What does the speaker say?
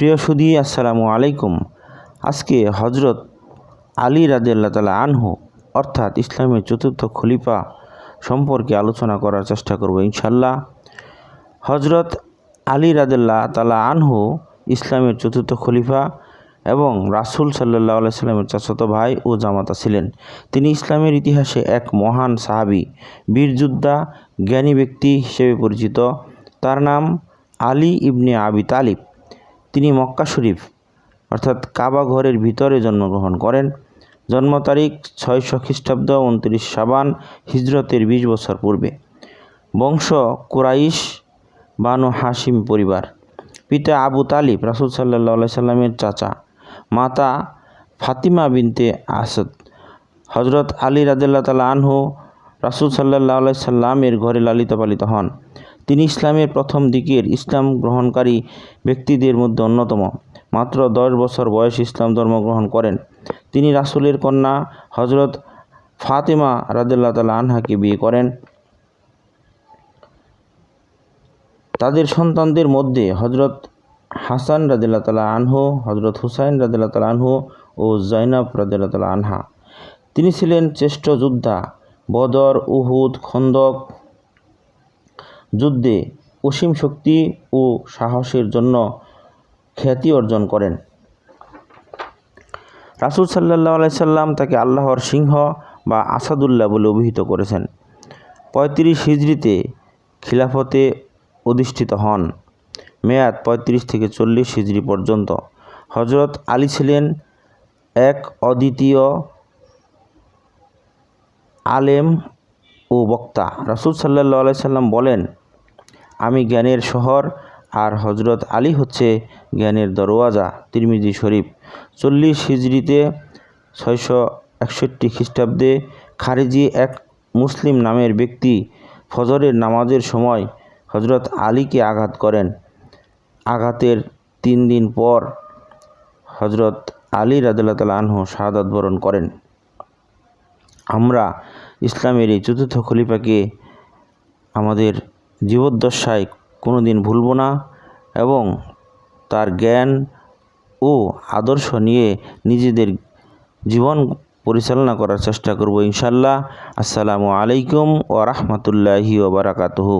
প্রিয় সুদী আসসালামু আলাইকুম। আজকে হজরত আলী রাদিয়াল্লাহ তালা আনহু, অর্থাৎ ইসলামের চতুর্থ খলিফা সম্পর্কে আলোচনা করার চেষ্টা করব ইনশাল্লাহ হজরত আলী রাদিল্লাহ তালা আনহু ইসলামের চতুর্থ খলিফা এবং রাসুল সাল্লাহ আলাইস্লামের চাচাতো ভাই ও জামাতা ছিলেন। তিনি ইসলামের ইতিহাসে এক মহান সাহাবি, বীর যোদ্ধা, জ্ঞানী ব্যক্তি হিসেবে পরিচিত। তার নাম আলী ইবনে আবি তালিব। তিনি মক্কা শরীফ, অর্থাৎ কাবা ঘরের ভিতরে জন্মগ্রহণ করেন। জন্ম তারিখ ছয়শো খ্রিস্টাব্দ উনত্রিশ সাবান হিজরতের বিশ বছর পূর্বে। বংশ কুরাইশ বানু হাসিম পরিবার। পিতা আবু তালিব, রাসুল সাল্লাহ সাল্লামের চাচা। মাতা ফাতিমা বিনতে আসাদ। হজরত আলী রাদিল্লা তালা আনহু রাসুল সাল্লাহ সাল্লামের ঘরে লালিত পালিত হন। তিনি ইসলামের প্রথম দিকের ইসলাম গ্রহণকারী ব্যক্তিদের মধ্যে অন্যতম। মাত্র দশ বছর বয়স ইসলাম ধর্ম গ্রহণ করেন। তিনি রাসুলের কন্যা হজরত ফাতেমা রাদিল্লা তালা আনহাকে বিয়ে করেন। তাদের সন্তানদের মধ্যে হজরত হাসান রাদিল্লা তালা আনহু হজরত হুসাইন রাদিল্লা তালা আনহু ও জৈনব রাদিল্লা তালা আনহা। তিনি ছিলেন শ্রেষ্ঠ যোদ্ধা। বদর, উহুদ, খন্দক যুদ্ধে অসীম শক্তি ও সাহসের জন্য খ্যাতি অর্জন করেন। রাসুল সাল্লাহ আলাইসাল্লাম তাকে আল্লাহর সিংহ বা আসাদুল্লাহ বলে অভিহিত করেছেন। পঁয়ত্রিশ হিজড়িতে খিলাফতে অধিষ্ঠিত হন। মেয়াদ পঁয়ত্রিশ থেকে চল্লিশ হিজড়ি পর্যন্ত। হজরত আলী ছিলেন এক অদ্বিতীয় আলেম ও বক্তা। রাসুল সাল্লাহ আলাইসাল্লাম বলেন আমি জ্ঞানের শহর, আর হজরত আলী হচ্ছে জ্ঞানের দরওয়াজা, তিরমিজি শরীফ। চল্লিশ হিজড়িতে ছয়শো একষট্টি খ্রিস্টাব্দে খারিজি এক মুসলিম নামের ব্যক্তি ফজরের নামাজের সময় হজরত আলীকে আঘাত করেন। আঘাতের তিন দিন পর হজরত আলী রাদিল্লা তাল আনহু শাহাদাত বরণ করেন। আমরা ইসলামের এই চতুর্থ খলিফাকে আমাদের জীবদ্দশায় কোনো দিন ভুলব না এবং তার জ্ঞান ও আদর্শ নিয়ে নিজেদের জীবন পরিচালনা করার চেষ্টা করব ইনশাল্লাহ। আসসালামু আলাইকুম ও রহমতুল্লাহি ওবরাকাতহু